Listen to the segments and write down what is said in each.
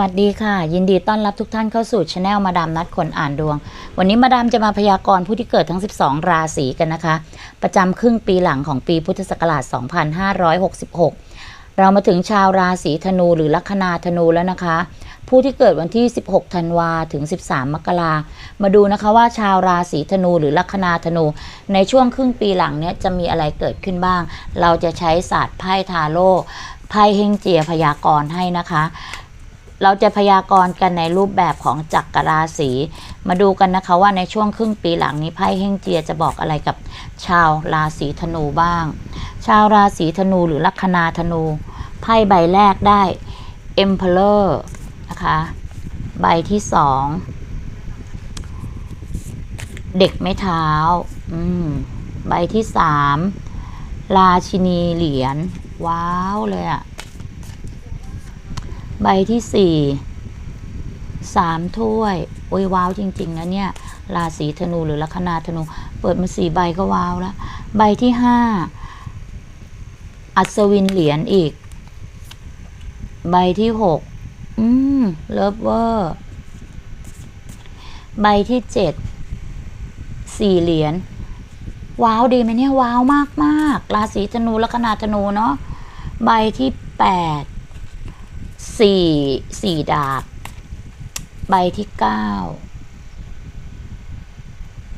วัสดีค่ะ ยินดีต้อนรับทุกท่านเข้าสู่ช anel มาดามนัดคนอ่านดวง วันนี้มาดามจะมาพยากรณ์ผู้ที่เกิดทั้ง 12 ราศีกันนะคะ ประจำครึ่งปีหลังของปีพุทธศักราช 2566 เรามาถึงชาวราศีธนูหรือลัคนาธนูแล้วนะคะ ผู้ที่เกิดวันที่ 16 ธันวาถึง 13 มกรามาดูนะคะว่าชาวราศีธนูหรือลัคนาธนู ในช่วงครึ่งปีหลังเนี้ยจะมีอะไรเกิดขึ้นบ้าง เราจะใช้ศาสตร์ไพ่ทาโร่ไพ่เฮงเจียพยากรณ์ให้นะคะ เราจะพยากรณ์กันในรูปแบบของจักรราศีมาดูกันนะคะว่าในช่วงครึ่งปีหลังนี้ไพ่เฮงเจียจะบอกอะไรกับชาวราศีธนูบ้าง ชาวราศีธนูหรือลัคนาธนูไพ่ใบแรกได้ Emperor นะคะ ใบที่สอง เด็กไม้เท้า อืม ใบที่สาม ราชินีเหรียญ ว้าวเลยอะ ใบที่สี่สามถ้วย โอ้ยว้าวจริง ๆ นะเนี่ย ราศีธนูหรือลัคนาธนู เปิดมาสี่ใบก็ว้าวแล้วใบที่ห้าอัศวินเหรียญอีก ใบที่หกอืมเลิฟเวอร์ใบที่เจ็ดสี่เหรียญว้าวดีไหมเนี่ย ว้าวมากมากๆราศีธนูลัคนาธนูเนาะใบที่แปด สี่สี่ดาบ ใบที่เก้า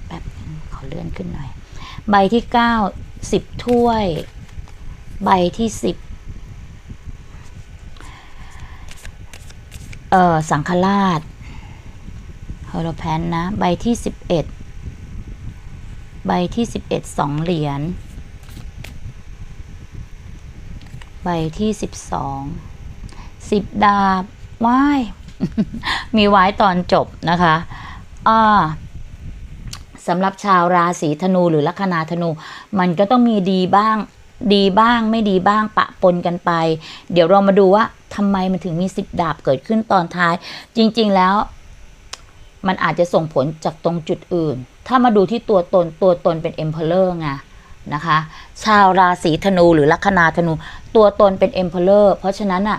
แบบนึงขอเลื่อนขึ้นหน่อย ใบที่เก้าสิบถ้วย ใบที่สิบเอ่อสังฆราชเฮโรแพนนะ ใบที่สิบเอ็ดใบที่สิบเอ็ดสองเหรียญใบที่สิบสอง สิบดาบว้ายมีไว้ตอนจบนะคะอ่าสำหรับชาวราศีธนูหรือลัคนาธนู มันก็ต้องมีดีบ้าง ดีบ้างไม่ดีบ้างปะปนกันไป เดี๋ยวเรามาดูว่าทำไมมันถึงมีสิบดาบเกิดขึ้นตอนท้าย จริง ๆแล้ว มันอาจจะส่งผลจากตรงจุดอื่น ถ้ามาดูที่ตัวตนตัวตนเป็น Emperor ไงนะคะ ชาวราศีธนูหรือลัคนาธนู ตัวตนเป็น Emperor เพราะฉะนั้นอะ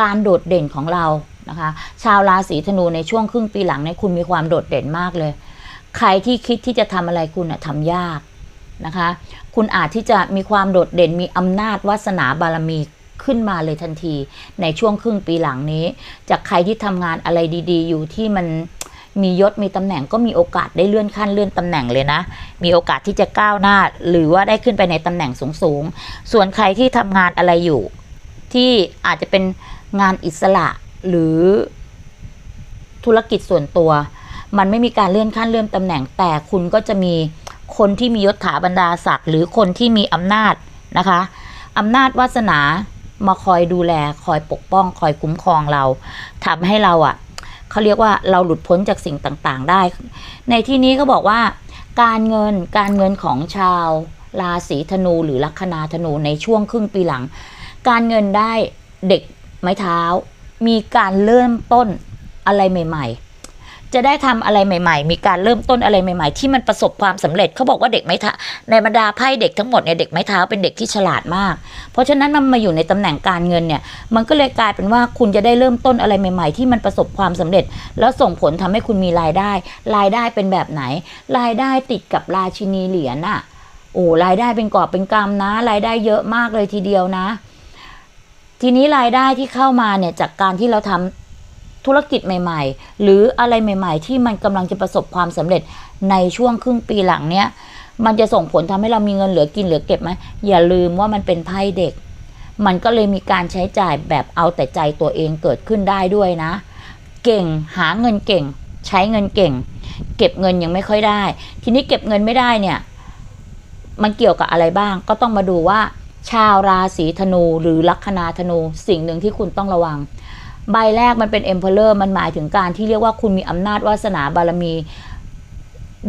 การโดดเด่นของเรานะคะ ชาวราศีธนูในช่วงครึ่งปีหลังเนี่ยคุณมีความโดดเด่นมากเลย ใครที่คิดที่จะทำอะไรคุณอะทำยากนะคะ คุณอาจที่จะมีความโดดเด่นมีอำนาจวาสนาบารมีขึ้นมาเลยทันทีในช่วงครึ่งปีหลังนี้ จากใครที่ทำงานอะไรดีๆ อยู่ที่มันมียศมีตำแหน่งก็มีโอกาสได้เลื่อนขั้นเลื่อนตำแหน่งเลยนะ มีโอกาสที่จะก้าวหน้า หรือว่าได้ขึ้นไปในตำแหน่งสูงๆ ส่วนใครที่ทำงานอะไรอยู่ ที่อาจจะเป็น งานอิสระหรือธุรกิจส่วนตัว มันไม่มีการเลื่อนขั้นเลื่อนตำแหน่ง แต่คุณก็จะมีคนที่มียศถาบรรดาศักดิ์หรือคนที่มีอำนาจนะคะอำนาจวาสนามาคอยดูแลคอยปกป้อง คอยคุ้มครองเราทำให้เราอะ่ะเขาเรียกว่าเราหลุดพ้นจากสิ่งต่างๆ ได้ ในที่นี้ก็บอกว่า การเงินการเงินของชาว ราศีธนูหรือลัคนาธนูในช่วงครึ่งปีหลัง การเงินได้เด็ก ไม้เท้า มีการเริ่มต้นอะไรใหม่ ๆจะได้ทำอะไรใหม่ ๆ มีการเริ่มต้นอะไรใหม่ ๆ ที่มันประสบความสำเร็จเขาบอกว่าเด็กไม้เท้าในบรรดาไพ่เด็กทั้งหมดเนี่ยเด็กไม้เท้าเป็นเด็กที่ฉลาดมาก เพราะฉะนั้นมันมาอยู่ในตำแหน่งการเงินเนี่ย มันก็เลยกลายเป็นว่าคุณจะได้เริ่มต้นอะไรใหม่ ๆ ที่มันประสบความสำเร็จ แล้วส่งผลทำให้คุณมีรายได้ รายได้เป็นแบบไหน รายได้ติดกับราชินีเหรียญอะโอ้รายได้เป็นกอบเป็นกำนะ รายได้เยอะมากเลยทีเดียวนะ ทีนี้รายได้ที่เข้ามาเนี่ยจากการที่เราทำธุรกิจใหม่ ๆ หรืออะไรใหม่ ๆ ที่มันกำลังจะประสบความสำเร็จในช่วงครึ่งปีหลังเนี้ยมันจะส่งผลทำให้เรามีเงินเหลือกินเหลือเก็บไหมอย่าลืมว่ามันเป็นไพ่เด็ก มันก็เลยมีการใช้จ่ายแบบเอาแต่ใจตัวเองเกิดขึ้นได้ด้วยนะ เก่งหาเงินเก่ง ใช้เงินเก่ง เก็บเงินยังไม่ค่อยได้ ทีนี้เก็บเงินไม่ได้เนี่ย มันเกี่ยวกับอะไรบ้าง ก็ต้องมาดูว่า ชาวราศีธนูหรือลัคนาธนูสิ่งหนึ่งที่คุณต้องระวัง ใบแรกมันเป็น Emperor มันหมายถึงการที่เรียกว่าคุณมีอำนาจวาสนาบารมี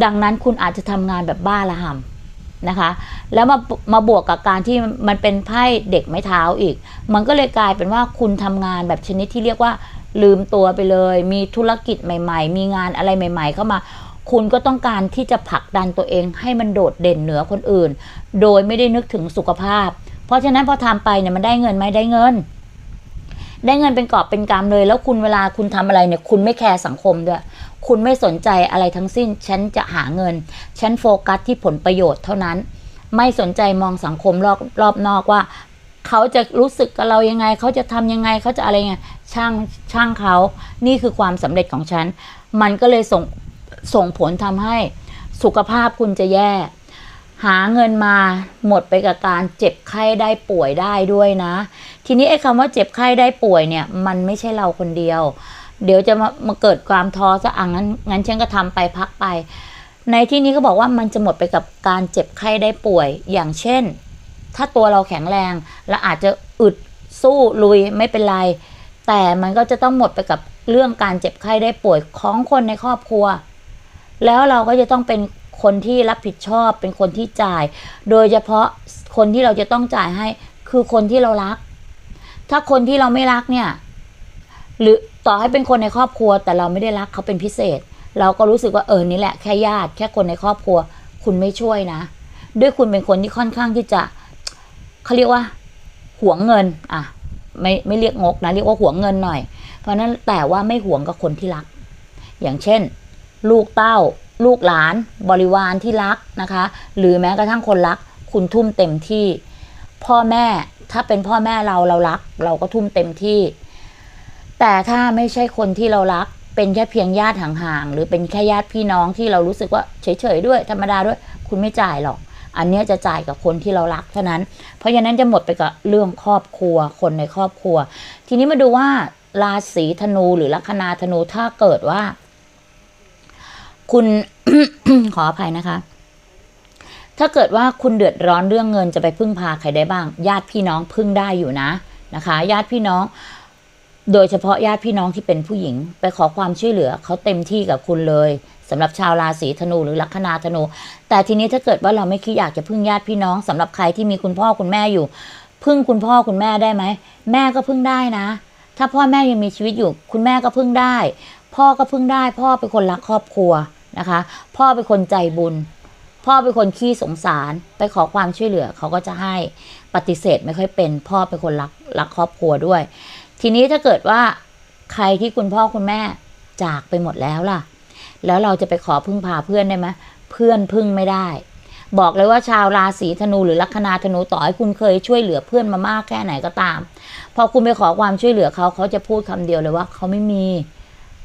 ดังนั้นคุณอาจจะทำงานแบบบ้าระห่ำนะคะแล้วมามาบวกกับการที่มันเป็นไพ่เด็กไม้เท้าอีก มันก็เลยกลายเป็นว่าคุณทำงานแบบชนิดที่เรียกว่าลืมตัวไปเลย มีธุรกิจใหม่ ๆ มีงานอะไรใหม่ ๆ เข้ามา คุณก็ต้องการที่จะผลักดันตัวเองให้มันโดดเด่นเหนือคนอื่น โดยไม่ได้นึกถึงสุขภาพ เพราะฉะนั้นพอทำไปเนี่ยมันได้เงินไหมได้เงิน ได้เงินเป็นกอบเป็นกำเลย แล้วคุณเวลาคุณทำอะไรเนี่ยคุณไม่แคร์สังคมด้วยคุณไม่สนใจอะไรทั้งสิ้น ฉันจะหาเงิน ฉันโฟกัสที่ผลประโยชน์เท่านั้น ไม่สนใจมองสังคมรอบรอบนอกว่า เขาจะรู้สึกกับเรายังไง เขาจะทำยังไงเขาจะอะไรไงช่างช่างเขา นี่คือความสำเร็จของฉัน มันก็เลยส่งส่งผลทำให้สุขภาพคุณจะแย่ หาเงินมาหมดไปกับการเจ็บไข้ได้ป่วยได้ด้วยนะ ทีนี้ไอ้คำว่าเจ็บไข้ได้ป่วยเนี่ย มันไม่ใช่เราคนเดียว เดี๋ยวจะมามาเกิดความท้อซะอะงั้นงั้นฉันก็ทำไปพักไป ในที่นี้ก็บอกว่ามันจะหมดไปกับการเจ็บไข้ได้ป่วย อย่างเช่น ถ้าตัวเราแข็งแรงและอาจจะอึดสู้ลุยไม่เป็นไร แต่มันก็จะต้องหมดไปกับเรื่องการเจ็บไข้ได้ป่วยของคนในครอบครัว แล้วเราก็จะต้องเป็น คนที่รับผิดชอบเป็นคนที่จ่าย โดยเฉพาะคนที่เราจะต้องจ่ายให้คือคนที่เรารัก ถ้าคนที่เราไม่รักเนี่ย หรือต่อให้เป็นคนในครอบครัว แต่เราไม่ได้รักเขาเป็นพิเศษ เราก็รู้สึกว่าเออนี่แหละแค่ญาติแค่คนในครอบครัว คุณไม่ช่วยนะ ด้วยคุณเป็นคนที่ค่อนข้างที่จะเขาเรียกว่าหวงเงิน อะ ไม่ไม่เรียกงกนะเรียกว่าหวงเงินหน่อย เพราะนั้นแต่ว่าไม่หวงกับคนที่รัก อย่างเช่น ลูกเต้า ลูกหลานบริวารที่รักนะคะ หรือแม้กระทั่งคนรัก คุณทุ่มเต็มที่ พ่อแม่ถ้าเป็นพ่อแม่เราเรารัก เราก็ทุ่มเต็มที่ แต่ถ้าไม่ใช่คนที่เรารัก เป็นแค่เพียงญาติห่างๆหรือเป็นแค่ญาติพี่น้องที่เรารู้สึกว่าเฉยๆด้วยธรรมดาด้วย คุณไม่จ่ายหรอก อันเนี้ยจะจ่ายกับคนที่เรารักเท่านั้น เพราะฉะนั้นจะหมดไปกับเรื่องครอบครัว คนในครอบครัว ทีนี้มาดูว่าราศีธนูหรือลัคนาธนูถ้าเกิดว่า คุณขออภัยนะคะ ถ้าเกิดว่าคุณเดือดร้อนเรื่องเงินจะไปพึ่งพาใครได้บ้าง ญาติพี่น้องพึ่งได้อยู่นะนะคะ ญาติพี่น้อง โดยเฉพาะญาติพี่น้องที่เป็นผู้หญิง ไปขอความช่วยเหลือเขาเต็มที่กับคุณเลยสำหรับชาวราศีธนูหรือลัคนาธนู แต่ทีนี้ถ้าเกิดว่าเราไม่คิดอยากจะพึ่งญาติพี่น้องสำหรับใครที่มีคุณพ่อคุณแม่อยู่ พึ่งคุณพ่อคุณแม่ได้ไหม แม่ก็พึ่งได้นะ ถ้าพ่อแม่ยังมีชีวิตอยู่ คุณแม่ก็พึ่งได้ พ่อก็พึ่งได้ พ่อเป็นคนรักครอบครัว นะคะ พ่อเป็นคนใจบุญ พ่อเป็นคนขี้สงสาร ไปขอความช่วยเหลือเขาก็จะให้ปฏิเสธไม่ค่อยเป็น พ่อเป็นคนรักรักครอบครัวด้วย ทีนี้ถ้าเกิดว่าใครที่คุณพ่อคุณแม่จากไปหมดแล้วล่ะ แล้วเราจะไปขอพึ่งพาเพื่อนได้ไหมเพื่อนพึ่งไม่ได้ บอกเลยว่าชาวราศีธนูหรือลัคนาธนูต่อให้คุณเคยช่วยเหลือเพื่อนมามากแค่ไหนก็ตาม พอคุณไปขอความช่วยเหลือเขาเขาจะพูดคำเดียวเลยว่าเขาไม่มี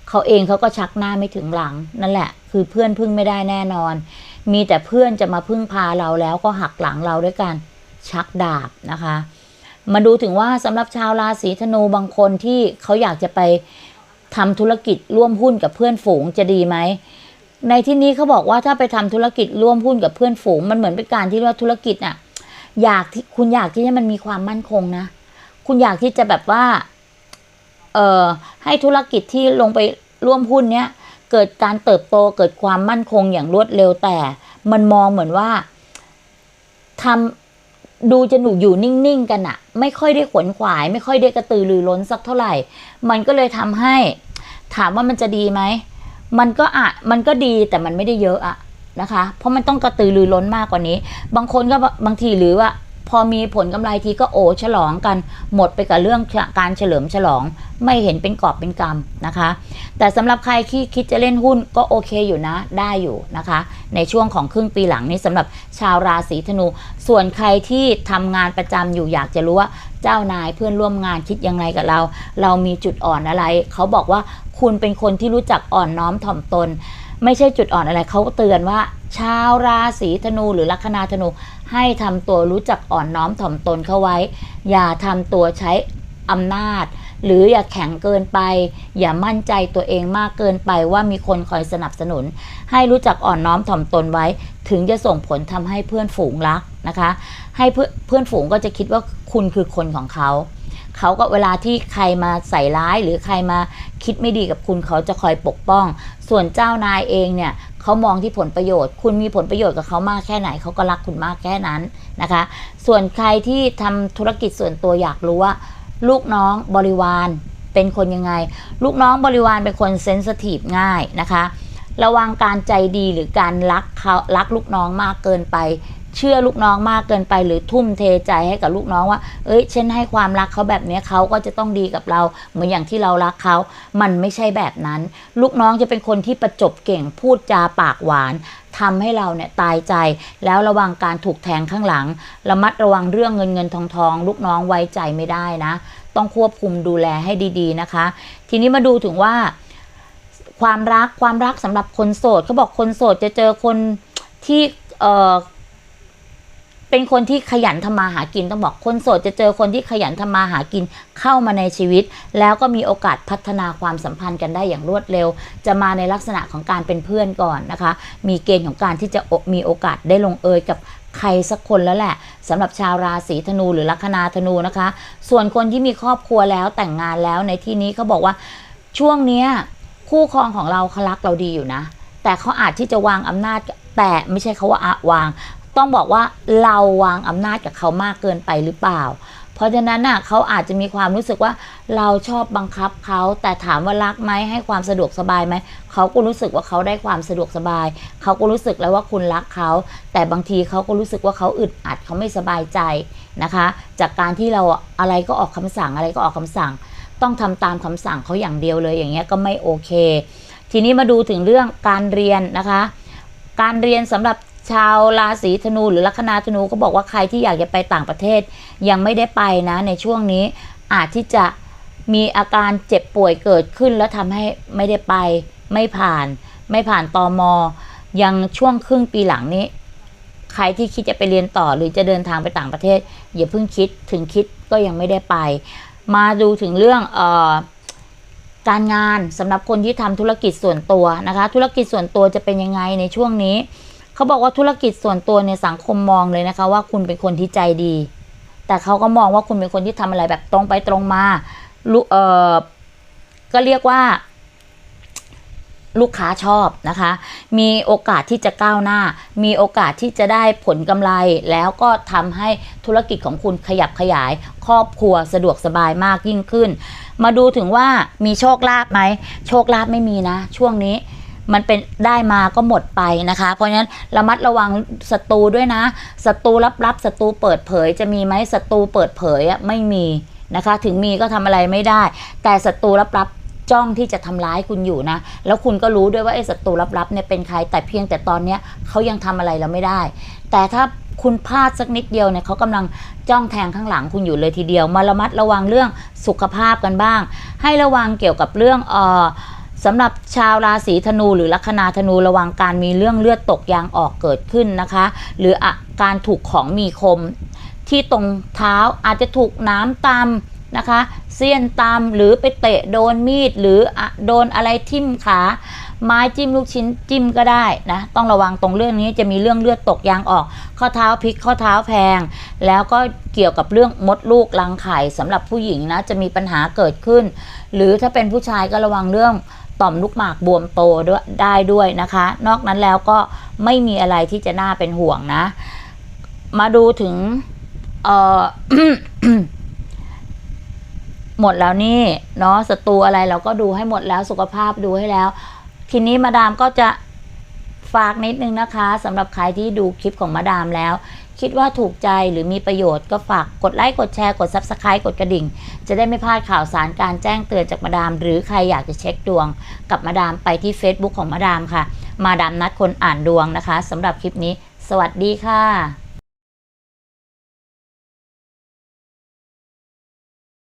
เขาเองเขาก็ชักหน้าไม่ถึงหลัง นั่นแหละ คือเพื่อนพึ่งไม่ได้แน่นอน มีแต่เพื่อนจะมาพึ่งพาเราแล้วก็หักหลังเราด้วยกันชักดาบนะคะ มาดูถึงว่าสำหรับชาวราศีธนูบางคนที่เขาอยากจะไปทำธุรกิจร่วมหุ้นกับเพื่อนฝูงจะดีไหมในที่นี้เขาบอกว่าถ้าไปทำธุรกิจร่วมหุ้นกับเพื่อนฝูง มันเหมือนเป็นการที่ว่าธุรกิจอะอยากที่คุณอยากที่ให้มันมีความมั่นคงนะ คุณอยากที่จะแบบว่า เอ่อให้ธุรกิจที่ลงไปร่วมหุ้นเนี้ยเกิดการเติบโตเกิดความมั่นคงอย่างรวดเร็วแต่ มันมองเหมือนว่าทำดูจะหนูอยู่นิ่งๆกันอะไม่ค่อยได้ขวนขวาย ไม่ค่อยได้กระตือรือร้นสักเท่าไหร่ มันก็เลยทำให้ ถามว่ามันจะดีไหมมันก็อะมันก็ดีแต่มันไม่ได้เยอะอะนะคะ เพราะมันต้องกระตือรือร้นมากกว่านี้ บางคนก็บางทีหรือว่า พอมีผลกำไรทีก็โอฉลองกัน หมดไปกับเรื่องการเฉลิมฉลอง ไม่เห็นเป็นกอบเป็นกำนะคะ แต่สำหรับใครที่คิดจะเล่นหุ้นก็โอเคอยู่นะได้อยู่นะคะ ในช่วงของครึ่งปีหลังนี้สำหรับชาวราศีธนู ส่วนใครที่ทำงานประจำอยู่อยากจะรู้ว่าเจ้านายเพื่อนร่วมงานคิดยังไงกับเรา เรามีจุดอ่อนอะไร เขาบอกว่าคุณเป็นคนที่รู้จักอ่อนน้อมถ่อมตน ไม่ใช่จุดอ่อนอะไรเขาเตือนว่า ชาวราศีธนูหรือลัคนาธนูให้ทำตัวรู้จักอ่อนน้อมถ่อมตนเข้าไว้ อย่าทำตัวใช้อำนาจ หรืออย่าแข็งเกินไป อย่ามั่นใจตัวเองมากเกินไปว่ามีคนคอยสนับสนุน ให้รู้จักอ่อนน้อมถ่อมตนไว้ ถึงจะส่งผลทำให้เพื่อนฝูงรักนะคะ ให้เพื่อนเพื่อนฝูงก็จะคิดว่าคุณคือคนของเขา เขาก็เวลาที่ใครมาใส่ร้ายหรือใครมาคิดไม่ดีกับคุณเขาจะคอยปกป้อง ส่วนเจ้านายเองเนี่ยเขามองที่ผลประโยชน์ คุณมีผลประโยชน์กับเขามากแค่ไหนเขาก็รักคุณมากแค่นั้นนะคะ ส่วนใครที่ทำธุรกิจส่วนตัวอยากรู้ว่า ลูกน้องบริวารเป็นคนยังไง ลูกน้องบริวารเป็นคนเซนสทีฟง่ายนะคะ ระวังการใจดีหรือการรักเขารักลูกน้องมากเกินไป เชื่อลูกน้องมากเกินไป หรือทุ่มเทใจให้กับลูกน้องว่า เอ้ยฉันให้ความรักเขาแบบนี้เขาก็จะต้องดีกับเรา เหมือนอย่างที่เรารักเขา มันไม่ใช่แบบนั้น ลูกน้องจะเป็นคนที่ประจบเก่งพูดจาปากหวานทำให้เราเนี่ยตายใจ แล้วระวังการถูกแทงข้างหลัง ระมัดระวังเรื่องเงินเงินทองทอง ลูกน้องไว้ใจไม่ได้นะ ต้องควบคุมดูแลให้ดีๆนะคะ ทีนี้มาดูถึงว่า ความรักความรักสำหรับคนโสดเขาบอกคนโสดจะเจอคนที่เอ่อ เป็นคนที่ขยันทำมาหากินต้องบอกคนโสดจะเจอคนที่ขยันทำมาหากินเข้ามาในชีวิต แล้วก็มีโอกาสพัฒนาความสัมพันธ์กันได้อย่างรวดเร็ว จะมาในลักษณะของการเป็นเพื่อนก่อนนะคะ มีเกณฑ์ของการที่จะมีโอกาสได้ลงเอยกับใครสักคนแล้วแหละสำหรับชาวราศีธนูหรือลัคนาธนูนะคะ ส่วนคนที่มีครอบครัวแล้วแต่งงานแล้วในที่นี้เขาบอกว่าช่วงเนี้ยคู่ครองของเราเขารักเราดีอยู่นะ แต่เขาอาจที่จะวางอำนาจแต่ไม่ใช่เขาว่าอะวาง ต้องบอกว่าเราวางอำนาจกับเขามากเกินไปหรือเปล่า เพราะฉะนั้นน่ะเขาอาจจะมีความรู้สึกว่าเราชอบบังคับเขาแต่ถามว่ารักไหมให้ความสะดวกสบายไหมเขาก็รู้สึกว่าเขาได้ความสะดวกสบาย เขาก็รู้สึกแล้วว่าคุณรักเขา แต่บางทีเขาก็รู้สึกว่าเขาอึดอัดเขาไม่สบายใจนะคะ จากการที่เราอะไรก็ออกคำสั่งอะไรก็ออกคำสั่ง ต้องทำตามคำสั่งเขาอย่างเดียวเลยอย่างเงี้ยก็ไม่โอเค ทีนี้มาดูถึงเรื่องการเรียนนะคะ การเรียนสำหรับ ชาวราศีธนูหรือลัคนาธนูก็บอกว่าใครที่อยากจะไปต่างประเทศ ยังไม่ได้ไปนะในช่วงนี้อาจที่จะมีอาการเจ็บป่วยเกิดขึ้นแล้วทำให้ไม่ได้ไป ไม่ผ่าน ไม่ผ่านตอมอยังช่วงครึ่งปีหลังนี้ ใครที่คิดจะไปเรียนต่อหรือจะเดินทางไปต่างประเทศ อย่าเพิ่งคิดถึงคิดก็ยังไม่ได้ไป มาดูถึงเรื่องออการงานสำหรับคนที่ทำธุรกิจส่วนตัวนะคะ ธุรกิจส่วนตัวจะเป็นยังไงในช่วงนี้ เขาบอกว่าธุรกิจส่วนตัวในสังคมมองเลยนะคะ ว่าคุณเป็นคนที่ใจดี แต่เขาก็มองว่าคุณเป็นคนที่ทำอะไรแบบตรงไปตรงมาลูเออก็เรียกว่า ลูกค้าชอบนะคะ มีโอกาสที่จะก้าวหน้า มีโอกาสที่จะได้ผลกำไร แล้วก็ทำให้ธุรกิจของคุณขยับขยาย ครอบครัวสะดวกสบายมากยิ่งขึ้น มาดูถึงว่ามีโชคลาภไหม โชคลาภไม่มีนะ ช่วงนี้ มันเป็นได้มาก็หมดไปนะคะ เพราะฉะนั้นระมัดระวังศัตรูด้วยนะศัตรูลับๆศัตรูเปิดเผยจะมีไหมศัตรูเปิดเผยอะไม่มีนะคะ ถึงมีก็ทำอะไรไม่ได้ แต่ศัตรูลับๆจ้องที่จะทำร้ายคุณอยู่นะ แล้วคุณก็รู้ด้วยว่าไอ้ศัตรูลับๆเนี่ยเป็นใคร แต่เพียงแต่ตอนเนี้ยเขายังทำอะไรเราไม่ได้ แต่ถ้าคุณพลาดสักนิดเดียวเนี่ยเขากำลังจ้องแทงข้างหลังคุณอยู่เลยทีเดียว มาระมัดระวังเรื่องสุขภาพกันบ้าง ให้ระวังเกี่ยวกับเรื่องเอ่อ สำหรับชาวราศีธนูหรือลัคนาธนูระวังการมีเรื่องเลือดตกยางออกเกิดขึ้นนะคะ หรืออาการถูกของมีคม ที่ตรงเท้าอาจจะถูกน้ำตำนะคะเสี้ยนตำหรือไปเตะโดนมีดหรือโดนอะไรทิ่มขา ไม้จิ้มลูกชิ้นจิ้มก็ได้นะต้องระวังตรงเรื่องนี้จะมีเรื่องเลือดตกยางออก ข้อเท้าพลิกข้อเท้าแพง แล้วก็เกี่ยวกับเรื่องมดลูกรังไข่สำหรับผู้หญิงนะจะมีปัญหาเกิดขึ้น หรือถ้าเป็นผู้ชายก็ระวังเรื่อง ต่อมลูกหมากบวมโตด้วยได้ด้วยนะคะ นอกนั้นแล้วก็ไม่มีอะไรที่จะน่าเป็นห่วงนะ มาดูถึงเออหมดแล้วนี่เนาะศัตรูอะไรเราก็ดูให้หมดแล้วสุขภาพดูให้แล้ว ทีนี้มาดามก็จะฝากนิดนึงนะคะสำหรับใครที่ดูคลิปของมาดามแล้ว คิดว่าถูกใจหรือมีประโยชน์ก็ฝากกดไลค์กดแชร์กด Subscribe กดกระดิ่ง จะได้ไม่พลาดข่าวสารการแจ้งเตือนจากมาดาม หรือใครอยากจะเช็คดวง กับมาดามไปที่ Facebook ของมาดามค่ะ มาดามนัดคนอ่านดวงนะคะสำหรับคลิปนี้ สวัสดีค่ะ